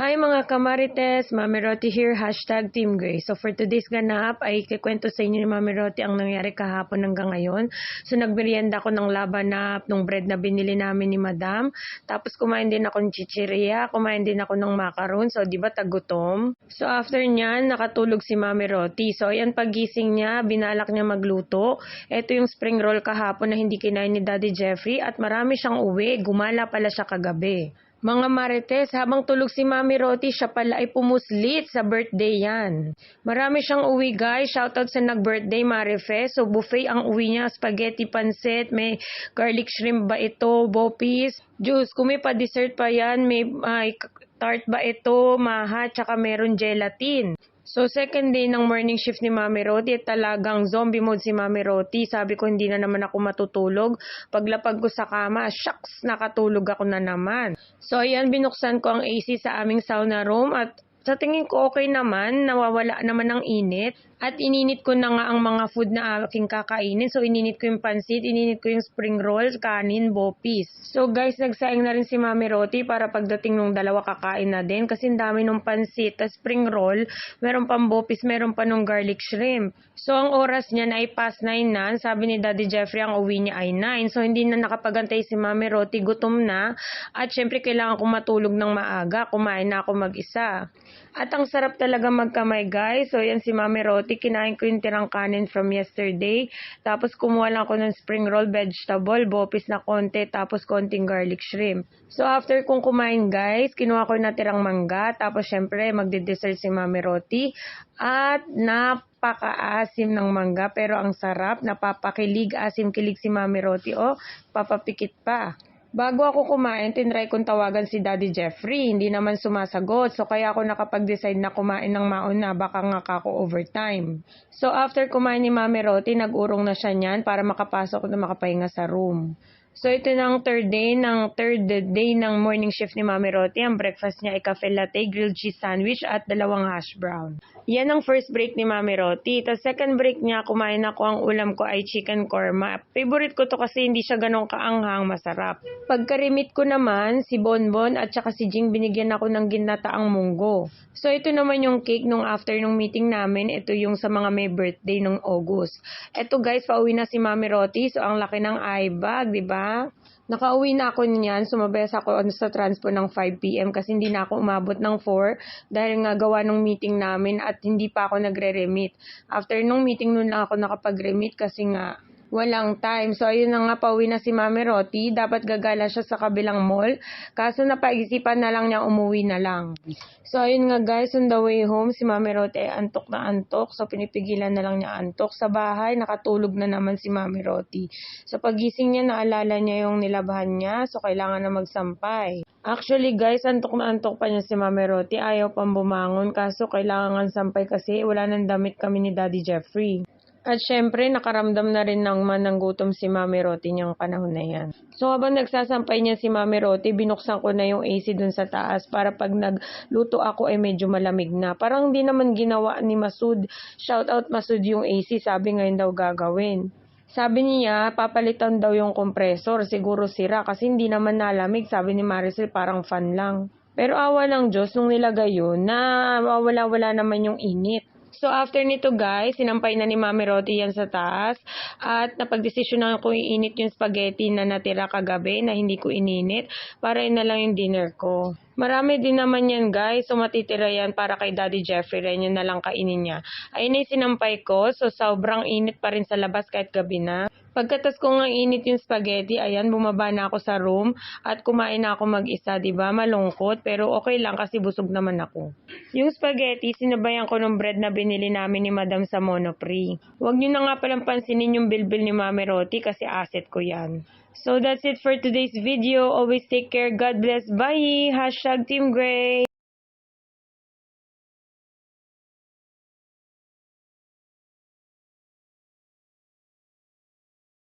Hi mga kamarites, Mami Roti here, hashtag Team Gray. So for today's ganap ay kikwento sa inyo ni Mami Roti ang nangyari kahapon hanggang ngayon. So nagmerienda ako ng labanap, nung bread na binili namin ni Madam. Tapos kumain din ako ng chichiria, kumain din ako ng macaron. So di ba tagutom? So after nyan, nakatulog si Mami Roti. So ayan pagising niya, binalak niya magluto. Ito yung spring roll kahapon na hindi kinain ni Daddy Jeffrey at marami siyang uwi. Gumala pala siya kagabi. Mga marites, habang tulog si Mami Roti, siya pala ay pumuslit sa birthday yan. Marami siyang uwi guys. Shoutout sa nag-birthday Marife. So buffet ang uwi niya. Spaghetti pancit, may garlic shrimp ba ito, bopis, juice. Kung may pa-dessert pa yan, may, may tart ba ito, maha, tsaka meron gelatin. So, second day ng morning shift ni Mami Roti, talagang zombie mode si Mami Roti. Sabi ko, hindi na naman ako matutulog. Paglapag ko sa kama, shucks, nakatulog ako na naman. So, ayan, binuksan ko ang AC sa aming sauna room at sa tingin ko okay naman, nawawala naman ng init. At ininit ko na nga ang mga food na aking kakainin. So, ininit ko yung pansit, ininit ko yung spring rolls, kanin, bopis. So, guys, nagsaing na rin si Mami Roti para pagdating nung dalawa kakain na din. Kasi ang dami nung pansit, tas spring roll, meron pang bopis, meron pa nung garlic shrimp. So, ang oras niya na ay past 9 na. Sabi ni Daddy Jeffrey, ang uwi niya ay 9. So, hindi na nakapagantay si Mami Roti, gutom na. At syempre, kailangan ko matulog ng maaga. Kumain na ako mag-isa. At ang sarap talaga magkamay, guys. So, yan si Mami Roti. Kinain ko yung tirang kanin from yesterday. Tapos, kumuha lang ako ng spring roll vegetable, bopis na konti, tapos konting garlic shrimp. So, after kong kumain, guys, kinuha ko yung natirang mangga. Tapos, syempre, magde-dessert si Mami Roti. At, napakaasim ng mangga. Pero, ang sarap. Napapakilig. Asim-kilig si Mami Roti. O, papapikit pa. Bago ako kumain, tinry kong tawagan si Daddy Jeffrey. Hindi naman sumasagot. So, kaya ako nakapag-decide na kumain ng mauna. Baka nga kako overtime. So, after kumain ni Mami Roti, nag-urong na siya niyan para makapasok na makapahinga sa room. So, ito na ang third day ng third day ng morning shift ni Mami Roti. Ang breakfast niya ay cafe latte, grilled cheese sandwich at dalawang hash brown. Yan ang first break ni Mami Roti. Tapos second break niya, kumain ako ang ulam ko ay chicken korma. Favorite ko to kasi hindi siya ganong kaanghang, masarap. Pagkarimit ko naman, si Bonbon at saka si Jing binigyan ako ng ginataang munggo. So ito naman yung cake nung after nung meeting namin. Ito yung sa mga may birthday nung August. Ito guys, pauwi na si Mami Roti. So ang laki ng eye bag, di ba? Nakauwi na ako niyan, sumabes ako sa transpo ng 5pm kasi hindi na ako umabot ng 4 dahil nga gawa ng meeting namin at hindi pa ako nagre-remit. After nung meeting nun lang ako nakapag-remit kasi nga walang time. So, ayun na nga, pauwi na si Mami Roti. Dapat gagala siya sa kabilang mall. Kaso napaisipan na lang niya umuwi na lang. So, ayun nga guys, on the way home, si Mami Roti ay antok na antok. So, pinipigilan na lang niya antok. Sa bahay, nakatulog na naman si Mami Roti. So, pagising niya, naalala niya yung nilabahan niya. So, kailangan na magsampay. Actually guys, antok na antok pa niya si Mami Roti. Ayaw pang bumangon. Kaso, kailangan sampay kasi wala nang damit kami ni Daddy Jeffrey. At syempre, nakaramdam na rin ng manang gutom si Mami Roti niyang panahon na yan. So habang nagsasampay niya si Mami Roti, binuksan ko na yung AC dun sa taas para pag nagluto ako ay medyo malamig na. Parang hindi naman ginawa ni Masud. Shout out Masud yung AC, sabi ngayon daw gagawin. Sabi niya, papalitan daw yung compressor. Siguro sira kasi hindi naman nalamig. Sabi ni Maricel, parang fan lang. Pero awa ng Diyos, nung nilagay yun, na wala-wala naman yung init. So, after nito guys, sinampay na ni Mami Roti yan sa taas. At napagdesisyon na ko iinit yung spaghetti na natira kagabi na hindi ko ininit para yun na lang yung dinner ko. Marami din naman yan guys. So, matitira yan para kay Daddy Jeffrey rin. Yun na lang kainin niya. Ayun na sinampay ko. So, sobrang init pa rin sa labas kahit gabi na. Pagkatas ko nga init yung spaghetti, ayan, bumaba na ako sa room at kumain na ako mag-isa, ba? Malungkot, pero okay lang kasi busog naman ako. Yung spaghetti, sinabayan ko ng bread na binili namin ni Madam sa Monoprix. Huwag nyo na nga palang pansinin yung bilbil ni Mami Roti kasi asset ko yan. So that's it for today's video. Always take care. God bless. Bye. Hashtag Team Gray.